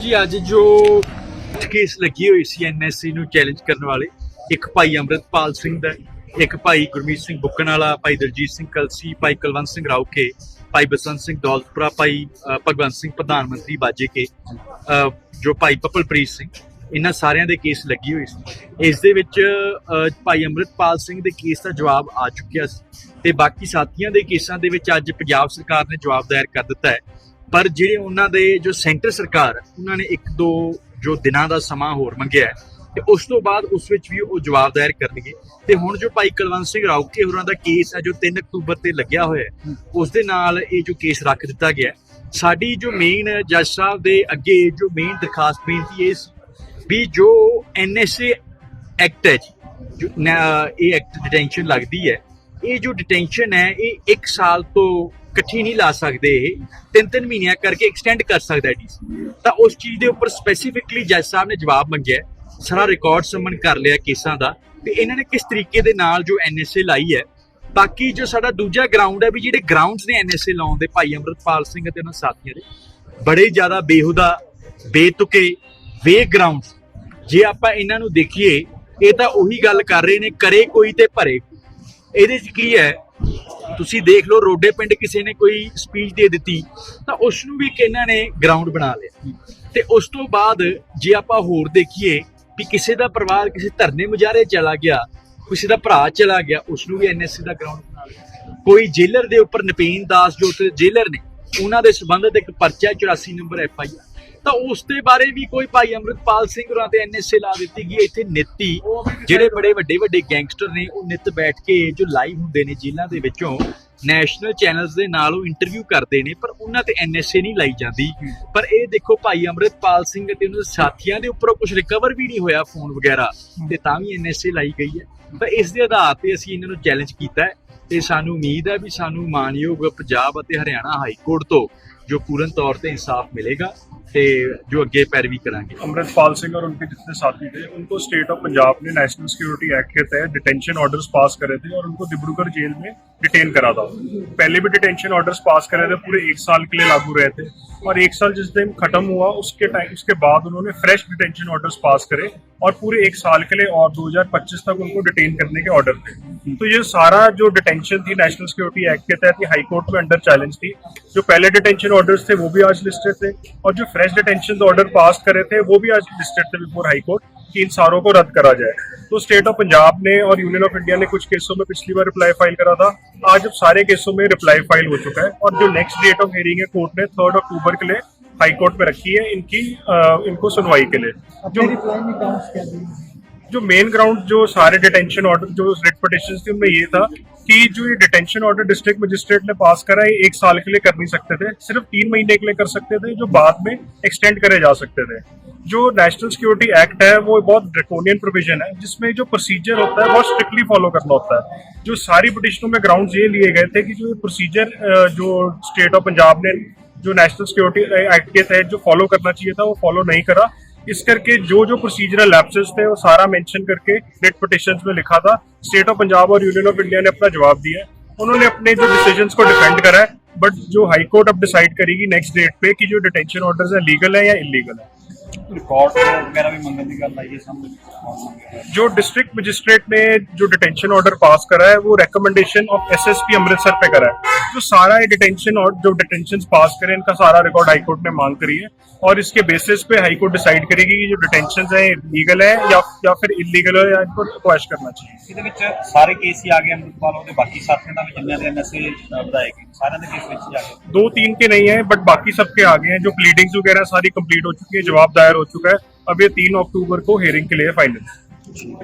ਜੀ ਅੱਜ ਜੋ ਕੇਸ ਲੱਗੀ ਹੋਈ ਸੀ ਐਨਐਸਸੀ ਨੂੰ ਚੈਲੰਜ ਕਰਨ ਵਾਲੇ ਇੱਕ ਭਾਈ ਅੰਮ੍ਰਿਤਪਾਲ ਸਿੰਘ ਦਾ ਇੱਕ ਭਾਈ ਗੁਰਮੀਤ ਸਿੰਘ ਬੁੱਕਣ ਵਾਲਾ ਭਾਈ ਦਲਜੀਤ ਸਿੰਘ ਕਲਸੀ ਭਾਈ ਕੁਲਵੰਤ ਸਿੰਘ ਰਾਉਕੇ ਭਾਈ ਬਸੰਤ ਸਿੰਘ ਦੌਲਤਪੁਰਾ ਭਾਈ ਭਗਵੰਤ ਸਿੰਘ ਪ੍ਰਧਾਨ ਮੰਤਰੀ ਬਾਜੇ ਕੇ ਅ, ਜੋ ਭਾਈ ਪਪਲਪ੍ਰੀਤ ਸਿੰਘ ਇਹਨਾਂ ਸਾਰਿਆਂ ਦੇ ਕੇਸ ਲੱਗੀ ਹੋਈ ਸੀ। ਇਸ ਦੇ ਵਿੱਚ ਭਾਈ ਅੰਮ੍ਰਿਤਪਾਲ ਸਿੰਘ ਦੇ ਕੇਸ ਦਾ ਜਵਾਬ ਆ ਚੁੱਕਿਆ ਸੀ ਤੇ ਬਾਕੀ ਸਾਥੀਆਂ ਦੇ ਕੇਸਾਂ ਦੇ ਵਿੱਚ ਅੱਜ ਪੰਜਾਬ ਸਰਕਾਰ ਨੇ ਜਵਾਬ ਦਾਇਰ ਕਰ ਦਿੱਤਾ ਹੈ। ਪਰ ਜਿਹੜੇ ਉਹਨਾਂ ਦੇ ਜੋ ਸੈਂਟਰ ਸਰਕਾਰ, ਉਹਨਾਂ ਨੇ ਇੱਕ ਦੋ ਜੋ ਦਿਨਾਂ ਦਾ ਸਮਾਂ ਹੋਰ ਮੰਗਿਆ ਹੈ, ਤੇ ਉਸ ਤੋਂ ਬਾਅਦ ਉਸ ਵਿੱਚ ਵੀ ਉਹ ਜਵਾਬ ਦਾਇਰ ਕਰਨਗੇ। ਤੇ ਹੁਣ ਜੋ ਭਾਈ ਕੁਲਵੰਤ ਸਿੰਘ ਰਾਉਕੇ ਹੋਰਾਂ ਦਾ ਕੇਸ ਹੈ, ਜੋ 3 ਅਕਤੂਬਰ ਤੇ ਲੱਗਿਆ ਹੋਇਆ ਹੈ, ਉਸ ਦੇ ਨਾਲ ਇਹ ਜੋ ਕੇਸ ਰੱਖ ਦਿੱਤਾ ਗਿਆ ਸਾਡੀ ਜੋ ਮੇਨ ਜੱਜ ਸਾਹਿਬ ਦੇ ਅੱਗੇ ਜੋ ਮੇਨ ਦਰਖਾਸਤ ਬੇਨਤੀ ਇਹ ਸੀ ਵੀ ਜੋ ਐਨਐਸਏ ਐਕਟ ਹੈ ਜੀ, ਜੋ ਇਹ ਐਕਟ ਡਿਟੈਂਸ਼ਨ ਲੱਗਦੀ ਹੈ, ਇਹ ਜੋ ਡਿਟੈਂਸ਼ਨ ਹੈ, ਇਹ 1 ਸਾਲ ਤੋਂ ਇਕੱਠੀ ਨਹੀਂ ਲਾ ਸਕਦੇ ਤਿੰਨ ਤਿੰਨ ਮਹੀਨਿਆਂ ਕਰਕੇ ਐਕਸਟੈਂਡ ਕਰ ਸਕਦਾ ਡੀਸੀ ਤਾਂ ਉਸ ਚੀਜ਼ ਦੇ ਉੱਪਰ ਸਪੈਸੀਫਿਕਲੀ ਜੱਜ ਸਾਹਿਬ ਨੇ ਜਵਾਬ ਮੰਗਿਆ ਸਾਰਾ ਰਿਕਾਰਡ ਸਮਨ ਕਰ ਲਿਆ ਕੇਸਾਂ ਦਾ। ਤੇ ਇਹਨਾਂ ਨੇ ਕਿਸ ਤਰੀਕੇ ਦੇ ਨਾਲ ਜੋ ਐਨਐਸਏ ਲਾਈ ਹੈ, ਬਾਕੀ ਜੋ ਸਾਡਾ ਦੂਜਾ ਗਰਾਊਂਡ ਹੈ ਵੀ ਜਿਹੜੇ ਗਰਾਊਂਡਸ ਨੇ ਐਨਐਸਏ ਲਾਉਣ ਦੇ, ਭਾਈ ਅੰਮ੍ਰਿਤਪਾਲ ਸਿੰਘ ਅਤੇ ਉਹਨਾਂ ਸਾਥੀਆਂ ਦੇ, ਬੜੇ ਜ਼ਿਆਦਾ ਬੇਹੁਦਾ, ਬੇਤੁਕੇ ਵੇ ਗਰਾਊਂਡ ਜੇ ਆਪਾਂ ਇਹਨਾਂ ਨੂੰ ਦੇਖੀਏ, ਇਹ ਤਾਂ ਉਹੀ ਗੱਲ ਕਰ ਰਹੇ ਨੇ, ਕਰੇ ਕੋਈ ਤੇ ਭਰੇ। ਇਹਦੇ 'ਚ ਕੀ ਹੈ? ਤੁਸੀਂ ਦੇਖ ਲਓ, ਰੋਡੇ ਪਿੰਡ ਕਿਸੇ ਨੇ ਕੋਈ ਸਪੀਚ ਦੇ ਦਿੱਤੀ, ਤਾਂ ਉਸ ਨੂੰ ਵੀ ਇੱਕ ਇਹਨਾਂ ਨੇ ਗਰਾਊਂਡ ਬਣਾ ਲਿਆ। ਤੇ ਉਸ ਤੋਂ ਬਾਅਦ ਜੇ ਆਪਾਂ ਹੋਰ ਦੇਖੀਏ ਵੀ ਕਿਸੇ ਦਾ ਪਰਿਵਾਰ ਕਿਸੇ ਧਰਨੇ ਮੁਜ਼ਾਹਰੇ ਚਲਾ ਗਿਆ, ਕਿਸੇ ਦਾ ਭਰਾ ਚਲਾ ਗਿਆ ਉਸ ਨੂੰ ਵੀ ਐਨਐਸਸੀ ਦਾ ਗਰਾਊਂਡ ਬਣਾ ਲਿਆ। ਕੋਈ ਜੇਲਰ ਦੇ ਉੱਪਰ ਨਪੀਨ ਦਾਸ ਜੋ ਉੱਥੇ ਜੇਲਰ ਨੇ, ਉਹਨਾਂ ਦੇ ਸੰਬੰਧਿਤ ਇੱਕ ਪਰਚਾ ਹੈ 84 ਨੰਬਰ ਐਫ ਆਈ ਤਾਂ ਉਸ ਦੇ ਬਾਰੇ ਵੀ ਕੋਈ ਭਾਈ ਅੰਮ੍ਰਿਤਪਾਲ ਸਿੰਘ ਹੋਰਾਂ ਤੇ ਐਨਐਸਏ ਲਾ ਦਿੱਤੀ ਗਈ ਹੈ। ਇੱਥੇ ਨਿੱਤੀ, ਜਿਹੜੇ ਬੜੇ ਵੱਡੇ ਵੱਡੇ ਗੈਂਗਸਟਰ ਨੇ, ਉਹ ਨਿੱਤ ਬੈਠ ਕੇ ਜੋ ਲਾਈਵ ਹੁੰਦੇ ਨੇ ਜੇਲ੍ਹਾਂ ਦੇ ਵਿੱਚੋਂ, ਨੈਸ਼ਨਲ ਚੈਨਲਸ ਦੇ ਨਾਲ ਉਹ ਇੰਟਰਵਿਊ ਕਰਦੇ ਨੇ, ਪਰ ਉਹਨਾਂ ਤੇ ਐਨਐਸਏ ਨਹੀਂ ਲਾਈ ਜਾਂਦੀ ਪਰ ਇਹ ਦੇਖੋ ਭਾਈ ਅੰਮ੍ਰਿਤਪਾਲ ਸਿੰਘ ਤੇ ਉਹਨਾਂ ਦੇ ਸਾਥੀਆਂ ਦੇ ਉੱਪਰੋਂ ਕੁਝ ਰਿਕਵਰ ਵੀ ਨਹੀਂ ਹੋਇਆ ਫੋਨ ਵਗੈਰਾ, ਤੇ ਤਾਂ ਵੀ ਐਨਐਸਏ ਲਾਈ ਗਈ ਹੈ ਪਰ ਇਸ ਦੇ ਆਧਾਰ ਤੇ ਅਸੀਂ ਇਹਨਾਂ ਨੂੰ ਚੈਲੰਜ ਕੀਤਾ ਹੈ ਤੇ ਸਾਨੂੰ ਉਮੀਦ ਹੈ ਵੀ ਸਾਨੂੰ ਮਾਨਯੋਗ ਪੰਜਾਬ ਅਤੇ ਹਰਿਆਣਾ ਹਾਈ ਕੋਰਟ ਤੋਂ ਜੋ ਪੂਰਨ ਤੌਰ ਤੇ ਇਨਸਾਫ ਮਿਲੇਗਾ ਤੇ ਜੋ ਅੱਗੇ ਪੈਰਵੀ ਕਰਾਂਗੇ अमृतपाल सिंह और उनके जितने साथी थे उनको स्टेट ऑफ पंजाब ने नेशनल सिक्योरिटी एक्ट के तहत डिटेंशन ऑर्डर्स पास करे थे और उनको डिब्रूगढ़ जेल में डिटेन करा था पहले भी डिटेंशन ऑर्डर्स पास करे थे पूरे एक साल के लिए लागू रहे थे और एक साल जिस दिन खत्म हुआ, उसके टाइम उसके बाद उन्होंने फ्रेश डिटेंशन ऑर्डर्स पास करे और पूरे एक साल के लिए और 2025 तक उनको डिटेन करने के ऑर्डर थे तो ये सारा जो डिटेंशन थी नेशनल सिक्योरिटी एक्ट के तहत हाई कोर्ट में अंडर चैलेंज थी। जो पहले डिटेंशन ऑर्डर्स थे, वो भी आज लिस्टेड थे। और जो फ्रेश डिटेंशन ऑर्डर पास करे थे, वो भी आज लिस्टेड थे बिफोर हाई कोर्ट कि इन सारों को रद्द करा जाए। तो स्टेट ऑफ़ पंजाब ने और यूनियन ऑफ़ इंडिया ने कुछ केसों में पिछली बार रिप्लाई फ़ाइल करा था। आज अब सारे केसों में रिप्लाई फ़ाइल हो चुका है और जो नेक्स्ट डेट ऑफ़ हियरिंग है कोर्ट ने थर्ड अक्टूबर के लिए हाईकोर्ट में रखी है इनकी आ, इनको सुनवाई के लिए। जो जो मेन ग्राउंड जो सारे डिटेंशन ऑर्डर जो रिट पटिशन थी, उनमें ये था कि जो ये डिटेंशन ऑर्डर डिस्ट्रिक्ट मजिस्ट्रेट ने पास करा है, एक साल के लिए कर नहीं सकते थे। सिर्फ़ तीन महीने के लिए कर सकते थे, जो बाद में एक्सटेंड करे जा सकते थे। जो नेशनल सिक्योरिटी एक्ट है, वो बहुत ड्रेकोनियन प्रोविज़न है, जिसमें जो प्रोसीजर होता है, बहुत स्ट्रिक्टली फॉलो करना होता है। जो सारी पिटिशनों में ग्राउंड ये लिए गए थे कि जो प्रोसीजर जो स्टेट ऑफ़ पंजाब ने जो नेशनल सिक्योरिटी एक्ट के तहत जो फॉलो करना चाहिए था, वो फॉलो नहीं करा। इस करके जो जो प्रोसीजरल लैप्सेस थे वो सारा मेंशन करके डेट पिटिशंस में लिखा था स्टेट ऑफ पंजाब और यूनियन ऑफ इंडिया ने अपना जवाब दिया है उन्होंने अपने जो डिसीजंस को डिफेंड करा है बट जो हाई कोर्ट अब डिसाइड करेगी नेक्स्ट डेट पे कि जो डिटेंशन ऑर्डर्स है लीगल है या इलीगल है ਰਿਕਾਰਡ ਵਗੈਰਾ ਵੀ ਮੰਗਣ ਦੀ ਗੱਲ ਆਈ ਹੈ ਸਾਹਮਣੇ जो डिस्ट्रिक्ट मजिस्ट्रेट ने जो डिटेंशन ऑर्डर पास करा है वो रिकमेंडेशन ऑफ एसएसपी अमृतसर पे करा है जो सारा ये डिटेंशन और जो डिटेंशन पास करे इनका सारा रिकॉर्ड हाईकोर्ट ने मांग करी है और इसके बेसिस पे हाईकोर्ट डिसाइड करेगी कि जो डिटेंशन है लीगल है या या फिर इलीगल है या इनको क्वेश करना चाहिए ਇਹਦੇ ਵਿੱਚ ਸਾਰੇ ਕੇਸ ਹੀ ਆ ਗਏ ਅੰਮ੍ਰਿਤਪਾਲ ਉਹਦੇ ਬਾਕੀ ਸਾਥੀਆਂ ਦਾ ਵੀ ਜਿੰਨਿਆਂ ਦੇ ਐਨਐਸਏ ਵਧਾਏ ਗਏ ਸਾਰਿਆਂ ਦੇ ਕੇਸ ਵਿੱਚ ਹੀ ਆ ਗਏ दो तीन के नहीं है बट बाकी सबके आगे हैं जो प्लीडिंग्स वगैरह सारी कंप्लीट हो चुकी है जवाब दायर हो चुका है अब ये तीन अक्टूबर को हेयरिंग के लिए फाइनल